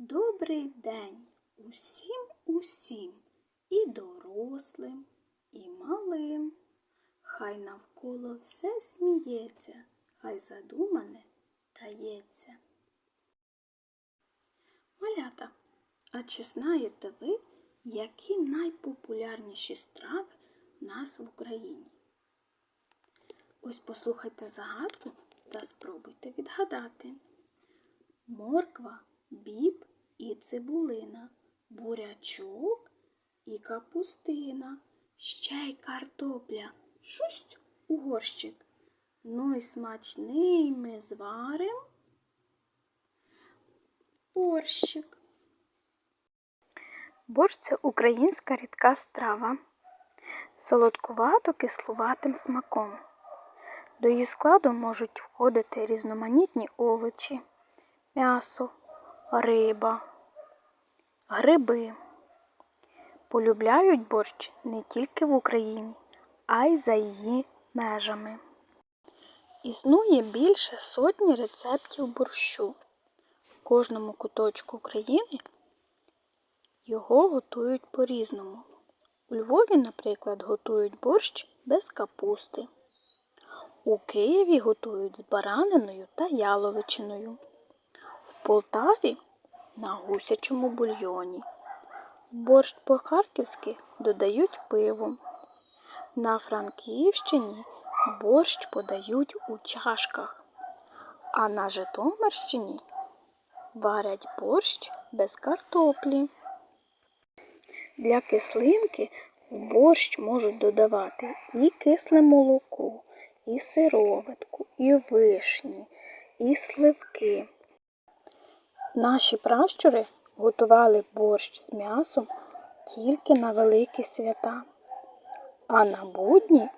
Добрий день усім усім, і дорослим, і малим. Хай навколо все сміється, хай задумане тається. Малята, а чи знаєте ви, які найпопулярніші страви в нас в Україні? Ось послухайте загадку та спробуйте відгадати. Морква, біб і цибулина, бурячок і капустина, ще й картопля, шусть у горщик. Ну й смачний ми зварим борщик. Борщ це українська рідка страва, солодкувато кислуватим смаком. До її складу можуть входити різноманітні овочі, м'ясо, риба, гриби. Полюбляють борщ не тільки в Україні, а й за її межами. Існує більше сотні рецептів борщу. В кожному куточку України його готують по-різному. У Львові, наприклад, готують борщ без капусти. У Києві готують з бараниною та яловичиною. В Полтаві на гусячому бульйоні. Борщ по-харківськи додають пиво. На Франківщині борщ подають у чашках, а на Житомирщині варять борщ без картоплі. Для кислинки в борщ можуть додавати і кисле молоко, і сироватку, і вишні, і сливки. Наші пращури готували борщ з м'ясом тільки на великі свята, а на будні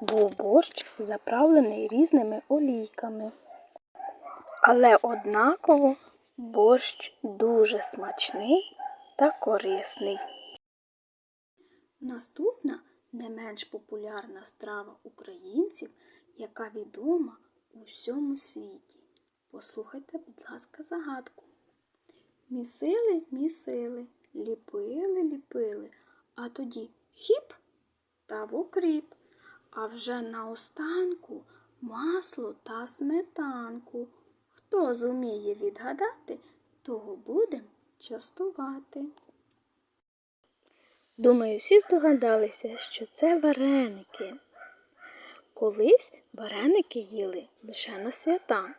був борщ заправлений різними олійками. Але однаково борщ дуже смачний та корисний. Наступна не менш популярна страва українців, яка відома у всьому світі. Послухайте, будь ласка, загадку. Місили, місили, ліпили, ліпили, а тоді хіп та в окріп, а вже наостанку масло та сметанку. Хто зуміє відгадати, того будем частувати. Думаю, всі здогадалися, що це вареники. Колись вареники їли лише на свята.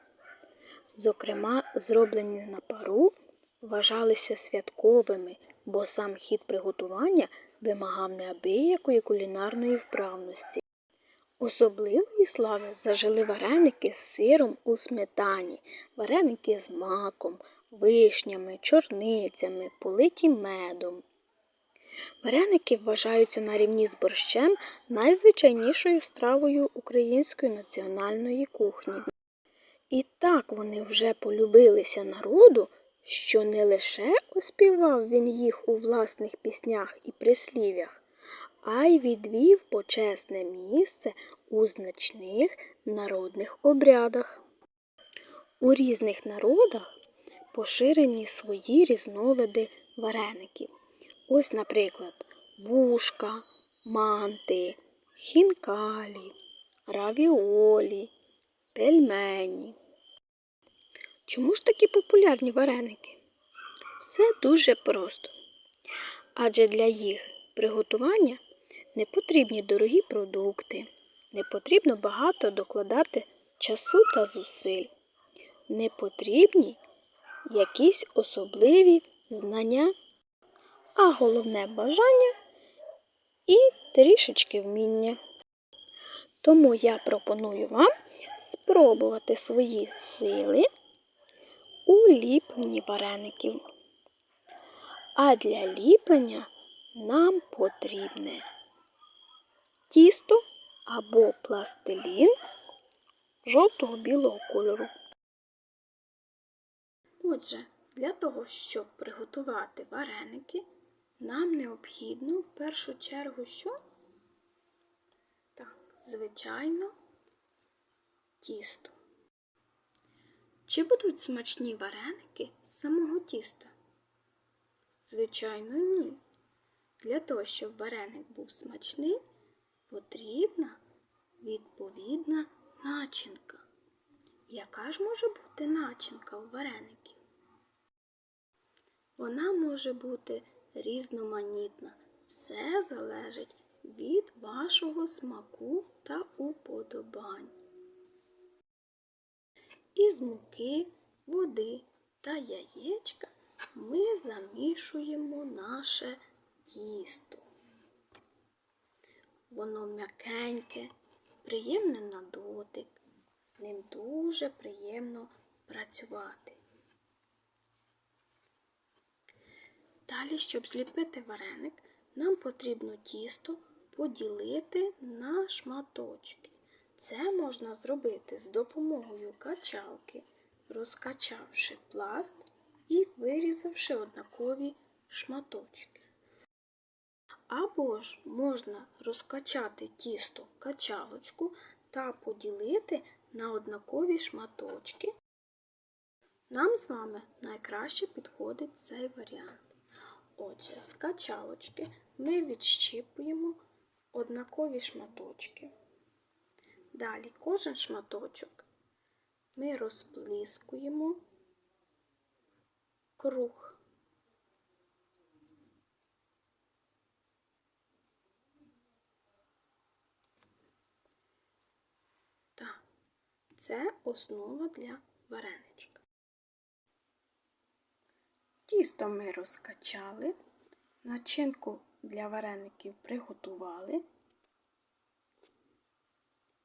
Зокрема, зроблені на пару вважалися святковими, бо сам хід приготування вимагав неабиякої кулінарної вправності. Особливої слави зажили вареники з сиром у сметані, вареники з маком, вишнями, чорницями, политі медом. Вареники вважаються на рівні з борщем найзвичайнішою стравою української національної кухні. І так вони вже полюбилися народу, що не лише оспівав він їх у власних піснях і прислів'ях, а й відвів почесне місце у значних народних обрядах. У різних народах поширені свої різновиди вареників. Ось, наприклад, вушка, манти, хінкалі, равіолі, пельмені. Чому ж такі популярні вареники? Все дуже просто. Адже для їх приготування не потрібні дорогі продукти, не потрібно багато докладати часу та зусиль, не потрібні якісь особливі знання, а головне бажання і трішечки вміння. Тому я пропоную вам спробувати свої сили у ліпленні вареників. А для ліплення нам потрібне тісто або пластилін жовтого білого кольору. Отже, для того, щоб приготувати вареники, нам необхідно в першу чергу що? Так, звичайно, тісто. Чи будуть смачні вареники з самого тіста? Звичайно, ні. Для того, щоб вареник був смачний, потрібна відповідна начинка. Яка ж може бути начинка у вареників? Вона може бути різноманітна. Все залежить від вашого смаку та уподобань. Із муки, води та яєчка ми замішуємо наше тісто. Воно м'якеньке, приємне на дотик, з ним дуже приємно працювати. Далі, щоб зліпити вареник, нам потрібно тісто поділити на шматочки. Це можна зробити з допомогою качалки, розкачавши пласт і вирізавши однакові шматочки. Або ж можна розкачати тісто в качалочку та поділити на однакові шматочки. Нам з вами найкраще підходить цей варіант. Отже, з качалочки ми відщіпуємо однакові шматочки. Далі кожен шматочок ми розпліскуємо круг. Це основа для вареничка. Тісто ми розкачали, начинку для вареників приготували.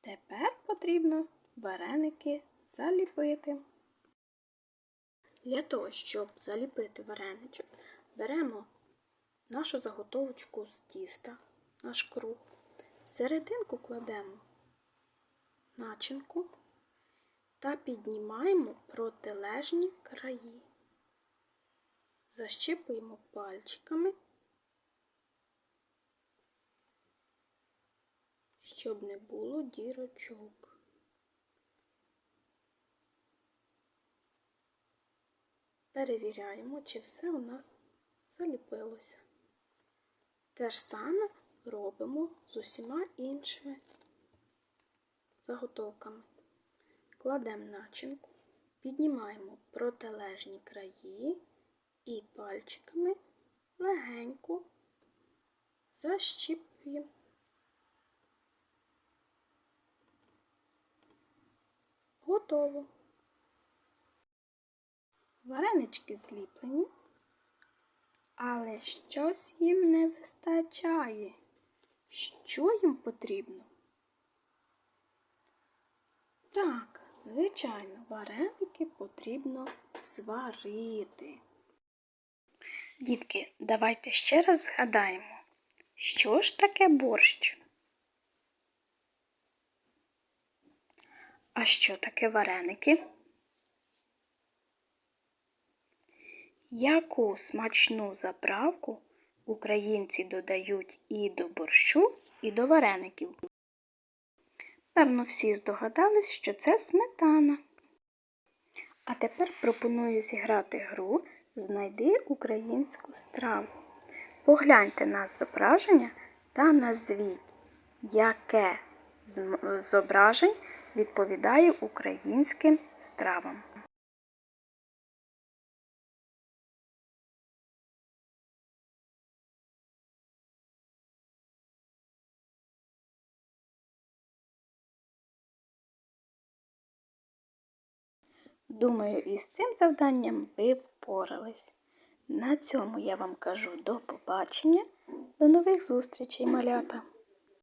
Тепер потрібно вареники заліпити. Для того, щоб заліпити вареничок, беремо нашу заготовочку з тіста, наш круг. В серединку кладемо начинку та піднімаємо протилежні краї. Защіпуємо пальчиками, щоб не було дірочок. Перевіряємо, чи все у нас заліпилося. Те ж саме робимо з усіма іншими заготовками. Кладемо начинку, піднімаємо протилежні краї і пальчиками легенько защіпуємо. Готово. Варенички зліплені, але щось їм не вистачає. Що їм потрібно? Так, звичайно, вареники потрібно зварити. Дітки, давайте ще раз згадаємо, що ж таке борщ? А що таке вареники? Яку смачну заправку українці додають і до борщу, і до вареників? Певно, всі здогадались, що це сметана. А тепер пропоную зіграти гру Знайди українську страву. Погляньте на зображення та назвіть, яке з зображень відповідає українським стравам. Думаю, із цим завданням ви впорались. На цьому я вам кажу до побачення, до нових зустрічей, малята!